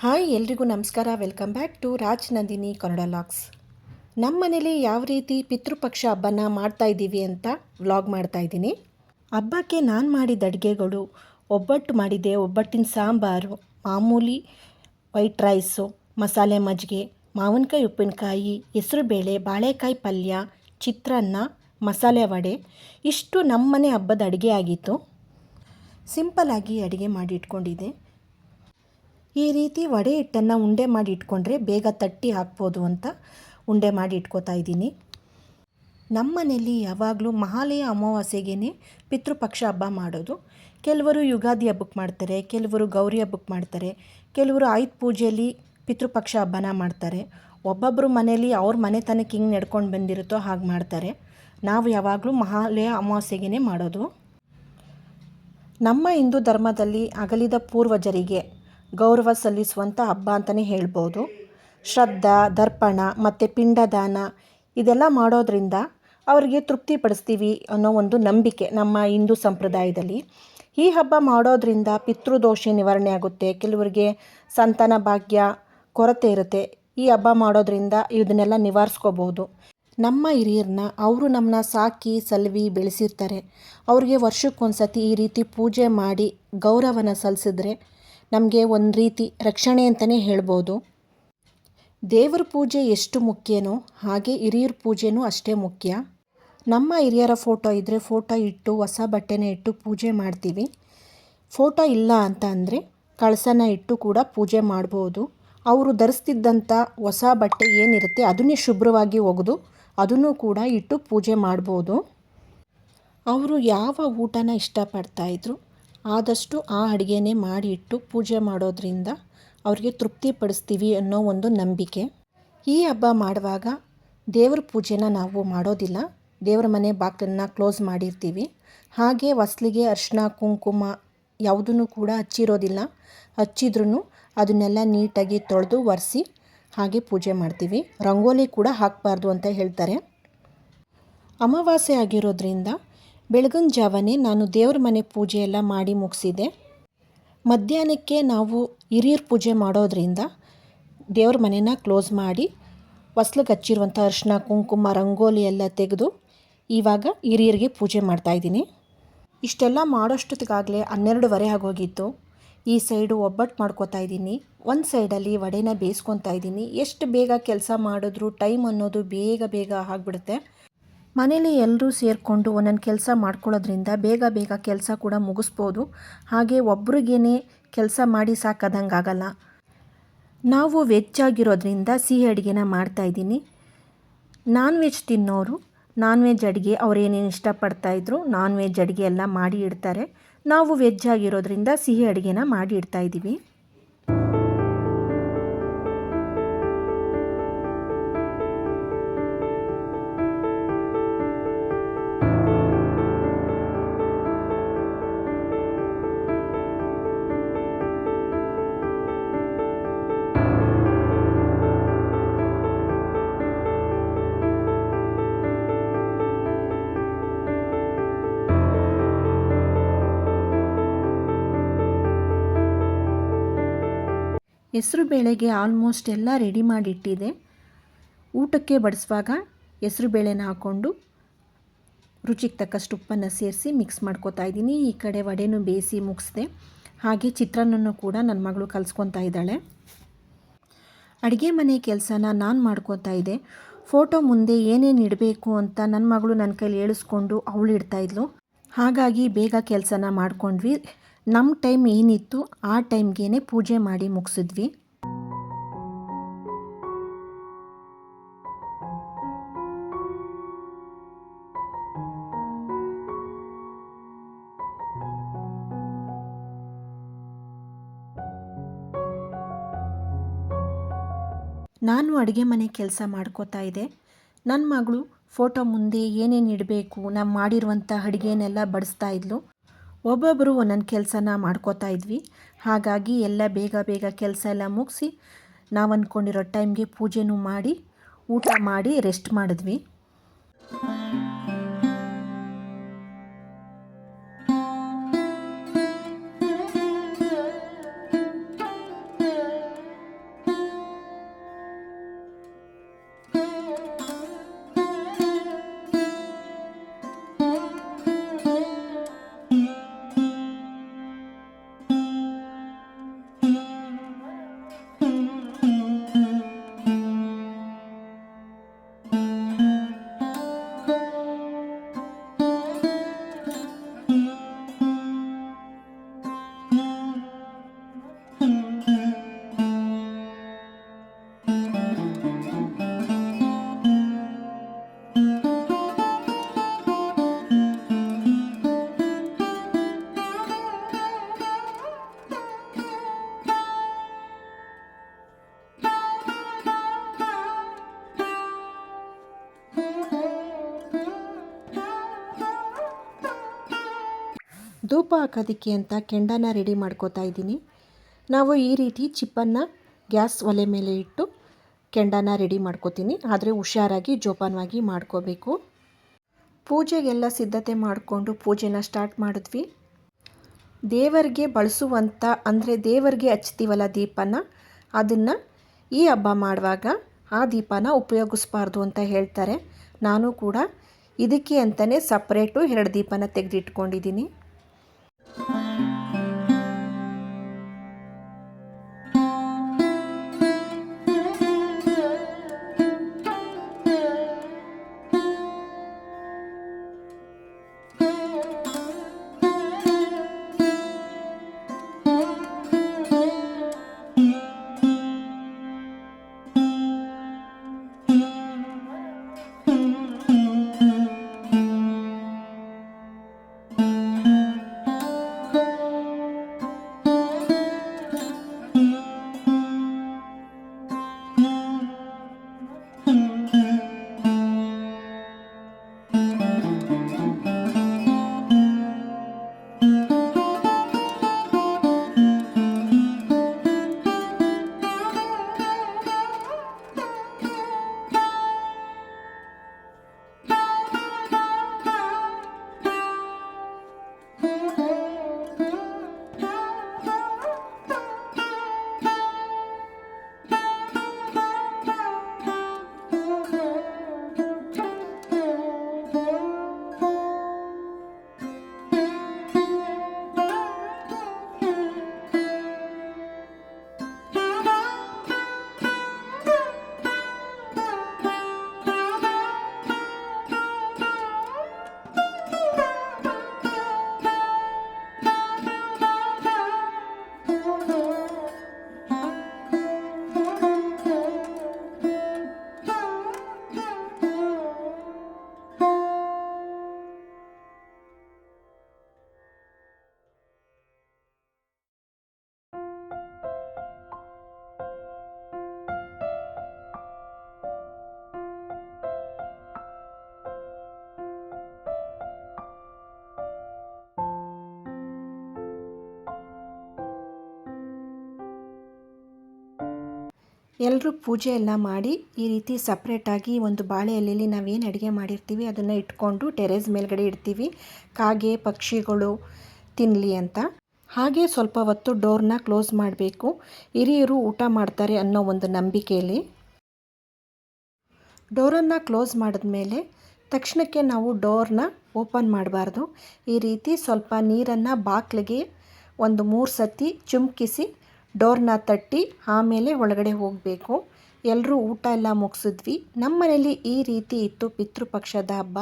Hi ಎಲ್ರಿಗೂ ನಮಸ್ಕಾರ. Welcome back to Raj Nandini Kannada vlogs ನಮ್ಮ ಮನೇಲಿ ಯಾವ ರೀತಿ ಪಿತೃಪಕ್ಷ ಹಬ್ಬನ ಮಾಡ್ತಾ ಇದ್ದೀವಿ ಅಂತ ವ್ಲಾಗ್ ಮಾಡ್ತಾ ಇದ್ದೀನಿ. ಹಬ್ಬಕ್ಕೆ ನಾನು ಮಾಡಿದ ಅಡುಗೆಗಳು, ಒಬ್ಬಟ್ಟು ಮಾಡಿದ್ದೆ ಒಬ್ಬಟ್ಟಿನ ಸಾಂಬಾರು, ಮಾಮೂಲಿ ವೈಟ್ ರೈಸು, ಮಸಾಲೆ ಮಜ್ಜಿಗೆ, ಮಾವಿನಕಾಯಿ, ಉಪ್ಪಿನಕಾಯಿ ಹೆಸರುಬೇಳೆ ಬಾಳೆಕಾಯಿ ಪಲ್ಯ, ಚಿತ್ರಾನ್ನ, ಮಸಾಲೆ ವಡೆ, ಇಷ್ಟು ನಮ್ಮನೆ ಹಬ್ಬದ ಅಡುಗೆ ಆಗಿತ್ತು. ಸಿಂಪಲಾಗಿ ಅಡುಗೆ ಮಾಡಿ ಇಟ್ಕೊಂಡಿದ್ದೆ. ಈ ರೀತಿ ವಡೆ ಹಿಟ್ಟನ್ನು ಉಂಡೆ ಮಾಡಿ ಇಟ್ಕೊಂಡ್ರೆ ಬೇಗ ತಟ್ಟಿ ಹಾಕ್ಬೋದು ಅಂತ ಉಂಡೆ ಮಾಡಿ ಇಟ್ಕೋತಾ ಇದ್ದೀನಿ. ನಮ್ಮ ಮನೆಯಲ್ಲಿ ಯಾವಾಗಲೂ ಮಹಾಲಯ ಅಮಾವಾಸ್ಯೆಗೇ ಪಿತೃಪಕ್ಷ ಹಬ್ಬ ಮಾಡೋದು. ಕೆಲವರು ಯುಗಾದಿ ಹಬ್ಬಕ್ಕೆ ಮಾಡ್ತಾರೆ, ಕೆಲವರು ಗೌರಿ ಹಬ್ಬಕ್ಕೆ ಮಾಡ್ತಾರೆ, ಕೆಲವರು ಆಯುಧ ಪೂಜೆಯಲ್ಲಿ ಪಿತೃಪಕ್ಷ ಹಬ್ಬನ ಮಾಡ್ತಾರೆ. ಒಬ್ಬೊಬ್ಬರು ಮನೇಲಿ ಅವ್ರ ಮನೆತನಕ್ಕೆ ಹಿಂಗೆ ನಡ್ಕೊಂಡು ಬಂದಿರುತ್ತೋ ಹಾಗೆ ಮಾಡ್ತಾರೆ. ನಾವು ಯಾವಾಗಲೂ ಮಹಾಲಯ ಅಮಾವಾಸ್ಯೆಗೇ ಮಾಡೋದು. ನಮ್ಮ ಹಿಂದೂ ಧರ್ಮದಲ್ಲಿ ಅಗಲಿದ ಪೂರ್ವಜರಿಗೆ ಗೌರವ ಸಲ್ಲಿಸುವಂಥ ಹಬ್ಬ ಅಂತಲೇ ಹೇಳ್ಬೋದು. ಶ್ರದ್ಧಾ, ದರ್ಪಣ ಮತ್ತು ಪಿಂಡದಾನ ಇದೆಲ್ಲ ಮಾಡೋದ್ರಿಂದ ಅವರಿಗೆ ತೃಪ್ತಿಪಡಿಸ್ತೀವಿ ಅನ್ನೋ ಒಂದು ನಂಬಿಕೆ ನಮ್ಮ ಹಿಂದೂ ಸಂಪ್ರದಾಯದಲ್ಲಿ. ಈ ಹಬ್ಬ ಮಾಡೋದ್ರಿಂದ ಪಿತೃದೋಷ ನಿವಾರಣೆ ಆಗುತ್ತೆ. ಕೆಲವರಿಗೆ ಸಂತಾನ ಭಾಗ್ಯ ಕೊರತೆ ಇರುತ್ತೆ. ಈ ಹಬ್ಬ ಮಾಡೋದ್ರಿಂದ ಇದನ್ನೆಲ್ಲ ನಿವಾರಿಸ್ಕೋಬೋದು. ನಮ್ಮ ಹಿರಿಯರನ್ನ ಅವರು ನಮ್ಮನ್ನ ಸಾಕಿ, ಸಲ್ವಿ, ಬೆಳೆಸಿರ್ತಾರೆ. ಅವ್ರಿಗೆ ವರ್ಷಕ್ಕೊಂದ್ಸತಿ ಈ ರೀತಿ ಪೂಜೆ ಮಾಡಿ ಗೌರವನ ಸಲ್ಲಿಸಿದ್ರೆ ನಮಗೆ ಒಂದು ರೀತಿ ರಕ್ಷಣೆ ಅಂತಲೇ ಹೇಳ್ಬೋದು. ದೇವರ ಪೂಜೆ ಎಷ್ಟು ಮುಖ್ಯನೋ ಹಾಗೆ ಹಿರಿಯರ ಪೂಜೆನೂ ಅಷ್ಟೇ ಮುಖ್ಯ. ನಮ್ಮ ಹಿರಿಯರ ಫೋಟೋ ಇದ್ದರೆ ಫೋಟೋ ಇಟ್ಟು ಹೊಸ ಬಟ್ಟೆನ ಇಟ್ಟು ಪೂಜೆ ಮಾಡ್ತೀವಿ. ಫೋಟೋ ಇಲ್ಲ ಅಂತ ಅಂದರೆ ಕಳಸನ ಇಟ್ಟು ಕೂಡ ಪೂಜೆ ಮಾಡ್ಬೋದು. ಅವರು ಧರಿಸ್ತಿದ್ದಂಥ ಹೊಸ ಬಟ್ಟೆ ಏನಿರುತ್ತೆ ಅದನ್ನೇ ಶುಭ್ರವಾಗಿ ಒಗೆದು ಅದನ್ನು ಕೂಡ ಇಟ್ಟು ಪೂಜೆ ಮಾಡ್ಬೋದು. ಅವರು ಯಾವ ಊಟನ ಇಷ್ಟಪಡ್ತಾಯಿದ್ರು ಆದಷ್ಟು ಆ ಅಡುಗೆನೇ ಮಾಡಿ ಇಟ್ಟು ಪೂಜೆ ಮಾಡೋದ್ರಿಂದ ಅವ್ರಿಗೆ ತೃಪ್ತಿಪಡಿಸ್ತೀವಿ ಅನ್ನೋ ಒಂದು ನಂಬಿಕೆ. ಈ ಹಬ್ಬ ಮಾಡುವಾಗ ದೇವ್ರ ಪೂಜೆನ ನಾವು ಮಾಡೋದಿಲ್ಲ. ದೇವ್ರ ಮನೆ ಬಾಗಿಲನ್ನ ಕ್ಲೋಸ್ ಮಾಡಿರ್ತೀವಿ. ಹಾಗೆ ವಸ್ಲಿಗೆ ಅರಿಶಿನ ಕುಂಕುಮ ಯಾವುದನ್ನು ಕೂಡ ಹಚ್ಚಿರೋದಿಲ್ಲ. ಹಚ್ಚಿದ್ರೂ ಅದನ್ನೆಲ್ಲ ನೀಟಾಗಿ ತೊಳೆದು ಒರೆಸಿ ಹಾಗೆ ಪೂಜೆ ಮಾಡ್ತೀವಿ. ರಂಗೋಲಿ ಕೂಡ ಹಾಕಬಾರ್ದು ಅಂತ ಹೇಳ್ತಾರೆ. ಅಮಾವಾಸ್ಯೆ ಆಗಿರೋದ್ರಿಂದ ಬೆಳಗಿನ ಜಾವನೇ ನಾನು ದೇವ್ರ ಮನೆ ಪೂಜೆ ಎಲ್ಲ ಮಾಡಿ ಮುಗಿಸಿದೆ. ಮಧ್ಯಾಹ್ನಕ್ಕೆ ನಾವು ಹಿರಿಯರ ಪೂಜೆ ಮಾಡೋದ್ರಿಂದ ದೇವ್ರ ಮನೆನ ಕ್ಲೋಸ್ ಮಾಡಿ ಹೊಸ್ಲಿಗೆ ಹಚ್ಚಿರುವಂಥ ಅರಿಶಿನ ಕುಂಕುಮ, ರಂಗೋಲಿ ಎಲ್ಲ ತೆಗೆದು ಇವಾಗ ಹಿರಿಯರಿಗೆ ಪೂಜೆ ಮಾಡ್ತಾಯಿದ್ದೀನಿ ಇಷ್ಟೆಲ್ಲ ಮಾಡೋಷ್ಟೊತ್ತಿಗಾಗಲೇ ಹನ್ನೆರಡುವರೆ ಆಗೋಗಿತ್ತು. ಈ ಸೈಡು ಒಬ್ಬಟ್ಟು ಮಾಡ್ಕೋತಾ ಇದ್ದೀನಿ. ಒಂದು ಸೈಡಲ್ಲಿ ವಡೆನ ಬೇಯಿಸ್ಕೊತಾ ಇದ್ದೀನಿ. ಎಷ್ಟು ಬೇಗ ಕೆಲಸ ಮಾಡಿದ್ರು ಟೈಮ್ ಅನ್ನೋದು ಬೇಗ ಬೇಗ ಆಗಿಬಿಡುತ್ತೆ. ಮನೇಲಿ ಎಲ್ಲರೂ ಸೇರಿಕೊಂಡು ಒಂದೊಂದು ಕೆಲಸ ಮಾಡ್ಕೊಳ್ಳೋದ್ರಿಂದ ಬೇಗ ಬೇಗ ಕೆಲಸ ಕೂಡ ಮುಗಿಸ್ಬೋದು. ಹಾಗೆ ಒಬ್ರಿಗೇನೆ ಕೆಲಸ ಮಾಡಿ ಸಾಕಾದಂಗೆ ಆಗಲ್ಲ. ನಾವು ವೆಜ್ ಆಗಿರೋದ್ರಿಂದ ಸಿಹಿ ಅಡುಗೆನ ಮಾಡ್ತಾಯಿದ್ದೀನಿ ನಾನ್ ವೆಜ್ ತಿನ್ನೋರು ನಾನ್ ವೆಜ್ ಅಡುಗೆ ಅವರೇನೇನು ಇಷ್ಟಪಡ್ತಾಯಿದ್ರು ನಾನ್ ವೆಜ್ ಅಡುಗೆ ಎಲ್ಲ ಮಾಡಿ ಇಡ್ತಾರೆ. ನಾವು ವೆಜ್ ಆಗಿರೋದ್ರಿಂದ ಸಿಹಿ ಅಡುಗೆನ ಮಾಡಿ ಇಡ್ತಾಯಿದ್ದೀವಿ ಹೆಸರು ಬೇಳೆಗೆ ಆಲ್ಮೋಸ್ಟ್ ಎಲ್ಲ ರೆಡಿ ಮಾಡಿಟ್ಟಿದೆ. ಊಟಕ್ಕೆ ಬಡಿಸುವಾಗ ಹೆಸರು ಬೇಳೆನ ಹಾಕ್ಕೊಂಡು ರುಚಿಗೆ ತಕ್ಕಷ್ಟು ಉಪ್ಪನ್ನು ಸೇರಿಸಿ ಮಿಕ್ಸ್ ಮಾಡ್ಕೋತಾ ಇದ್ದೀನಿ. ಈ ಕಡೆ ವಡೆನೂ ಬೇಯಿಸಿ ಮುಗಿಸ್ದೆ. ಹಾಗೆ ಚಿತ್ರಾನ್ನನೂ ಕೂಡ ನನ್ನ ಮಗಳು ಕಲಿಸ್ಕೊತಾ ಇದ್ದಾಳೆ. ಅಡುಗೆ ಮನೆ ಕೆಲಸನ ನಾನು ಮಾಡ್ಕೋತಾ ಇದ್ದೆ. ಫೋಟೋ ಮುಂದೆ ಏನೇನು ಇಡಬೇಕು ಅಂತ ನನ್ನ ಮಗಳು ನನ್ನ ಕೈಲಿ ಹೇಳಿಸ್ಕೊಂಡು ಅವಳು ಇಡ್ತಾಯಿದ್ಲು ಹಾಗಾಗಿ ಬೇಗ ಕೆಲಸನ ಮಾಡ್ಕೊಂಡ್ವಿ. ನಮ್ಮ ಟೈಮ್ ಏನಿತ್ತು, ಆ ಟೈಮ್ಗೇನೆ ಪೂಜೆ ಮಾಡಿ ಮುಗಿಸಿದ್ವಿ. ನಾನು ಅಡುಗೆ ಮನೆ ಕೆಲಸ ಮಾಡ್ಕೋತಾ ಇದ್ದೆ. ನನ್ನ ಮಗಳು ಫೋಟೋ ಮುಂದೆ ಏನೇನು ಇಡಬೇಕು, ನಾವು ಮಾಡಿರುವಂಥ ಅಡುಗೆನೆಲ್ಲ ಬಡಿಸ್ತಾ ಇದ್ಲು. ಒಬ್ಬೊಬ್ಬರು ಒಂದೊಂದು ಕೆಲಸನ ಮಾಡ್ಕೋತಾ ಇದ್ವಿ. ಹಾಗಾಗಿ ಎಲ್ಲ ಬೇಗ ಬೇಗ ಕೆಲಸ ಎಲ್ಲ ಮುಗಿಸಿ ನಾವು ಅಂದ್ಕೊಂಡಿರೋ ಟೈಮ್ಗೆ ಪೂಜೆನೂ ಮಾಡಿ, ಊಟ ಮಾಡಿ ರೆಸ್ಟ್ ಮಾಡಿದ್ವಿ. ಧೂಪ ಹಾಕೋದಕ್ಕೆ ಅಂತ ಕೆಂಡನ ರೆಡಿ ಮಾಡ್ಕೋತಾ ಇದ್ದೀನಿ. ನಾವು ಈ ರೀತಿ ಚಿಪ್ಪನ್ನು ಗ್ಯಾಸ್ ಒಲೆ ಮೇಲೆ ಇಟ್ಟು ಕೆಂಡನ ರೆಡಿ ಮಾಡ್ಕೋತೀನಿ. ಆದರೆ ಹುಷಾರಾಗಿ ಜೋಪಾನವಾಗಿ ಮಾಡ್ಕೋಬೇಕು. ಪೂಜೆಗೆಲ್ಲ ಸಿದ್ಧತೆ ಮಾಡಿಕೊಂಡು ಪೂಜೆನ ಸ್ಟಾರ್ಟ್ ಮಾಡಿದ್ವಿ. ದೇವರಿಗೆ ಬಳಸುವಂಥ ಅಂದರೆ ದೇವರಿಗೆ ಹಚ್ತೀವಲ್ಲ ದೀಪನ, ಅದನ್ನು ಈ ಹಬ್ಬ ಮಾಡುವಾಗ ಆ ದೀಪನ ಉಪಯೋಗಿಸ್ಬಾರ್ದು ಅಂತ ಹೇಳ್ತಾರೆ. ನಾನು ಕೂಡ ಇದಕ್ಕೆ ಅಂತಲೇ ಸಪ್ರೇಟು ಎರಡು ದೀಪನ ತೆಗೆದಿಟ್ಕೊಂಡಿದ್ದೀನಿ. Bye. ಎಲ್ಲರೂ ಪೂಜೆ ಎಲ್ಲ ಮಾಡಿ ಈ ರೀತಿ ಸಪ್ರೇಟಾಗಿ ಒಂದು ಬಾಳೆ ಎಲೆಯಲ್ಲಿ ನಾವೇನು ಅಡುಗೆ ಮಾಡಿರ್ತೀವಿ, ಅದನ್ನು ಇಟ್ಕೊಂಡು ಟೆರೇಸ್ ಮೇಲ್ಗಡೆ ಇಡ್ತೀವಿ. ಕಾಗೆ, ಪಕ್ಷಿಗಳು ತಿನ್ನಲಿ ಅಂತ. ಹಾಗೆ ಸ್ವಲ್ಪ ಹೊತ್ತು ಡೋರ್ನ ಕ್ಲೋಸ್ ಮಾಡಬೇಕು. ಹಿರಿಯರು ಊಟ ಮಾಡ್ತಾರೆ ಅನ್ನೋ ಒಂದು ನಂಬಿಕೆಯಲ್ಲಿ ಡೋರನ್ನು ಕ್ಲೋಸ್ ಮಾಡಿದ್ಮೇಲೆ ತಕ್ಷಣಕ್ಕೆ ನಾವು ಡೋರ್ನ ಓಪನ್ ಮಾಡಬಾರ್ದು. ಈ ರೀತಿ ಸ್ವಲ್ಪ ನೀರನ್ನು ಬಾಕ್ಲಿಗೆ ಒಂದು ಮೂರು ಸತಿ ಚುಮ್ಕಿಸಿ ಡೋರ್ನ ತಟ್ಟಿ ಆಮೇಲೆ ಒಳಗಡೆ ಹೋಗಬೇಕು. ಎಲ್ಲರೂ ಊಟ ಎಲ್ಲ ಮುಗಿಸಿದ್ವಿ. ನಮ್ಮನೇಲಿ ಈ ರೀತಿ ಇತ್ತು ಪಿತೃಪಕ್ಷದ ಹಬ್ಬ.